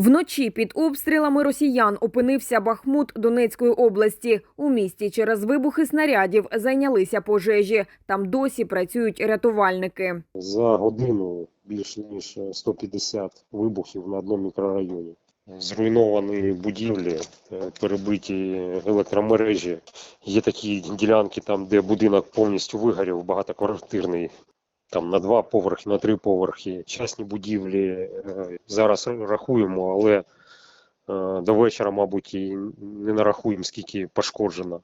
Вночі під обстрілами росіян опинився Бахмут Донецької області. У місті через вибухи снарядів зайнялися пожежі. Там досі працюють рятувальники. За годину більш ніж 150 вибухів на одному мікрорайоні. Зруйновані будівлі, е, перебиті електромережі. Є такі ділянки, там, де будинок повністю вигорів, багатоквартирний, там на два поверхи, на три поверхи. Частні будівлі е, зараз рахуємо, але е, до вечора, мабуть, і не нарахуємо, скільки пошкоджено.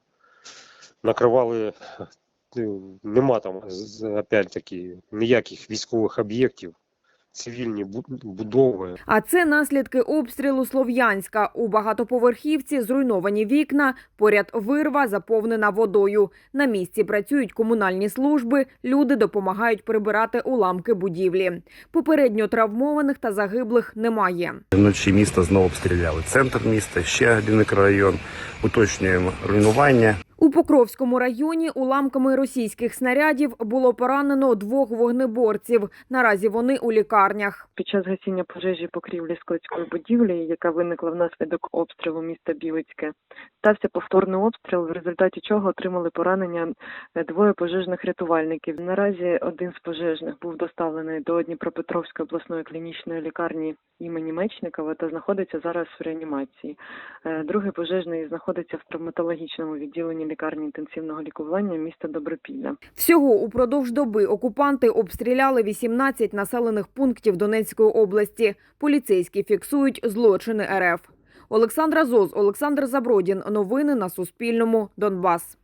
Накривали, е, нема там, опять таки, ніяких військових об'єктів, цивільні бу- будови. А це наслідки обстрілу Слов'янська. У багатоповерхівці зруйновані вікна, поряд вирва заповнена водою. На місці працюють комунальні служби. Люди допомагають прибирати уламки будівлі. Попередньо травмованих та загиблих немає. Вночі місто знову обстріляли. Центр міста, ще один мікрорайон. Уточнюємо руйнування. У Покровському районі уламками російських снарядів було поранено двох вогнеборців. Наразі вони у лікарнях. Під час гасіння пожежі покрівлі складської будівлі, яка виникла внаслідок обстрілу міста Білицьке, стався повторний обстріл, в результаті чого отримали поранення е, двоє пожежних рятувальників. Наразі один з пожежних був доставлений до Дніпропетровської обласної клінічної лікарні імені Мечникова та знаходиться зараз в реанімації. Е, Другий пожежний знаходиться в травматологічному відділенні лікарні інтенсивного лікування міста Добропілля. Всього упродовж доби окупанти обстріляли 18 населених пунктів Донецької області. Поліцейські фіксують злочини РФ. Олександра Зоз, Олександр Забродін. Новини на Суспільному. Донбас.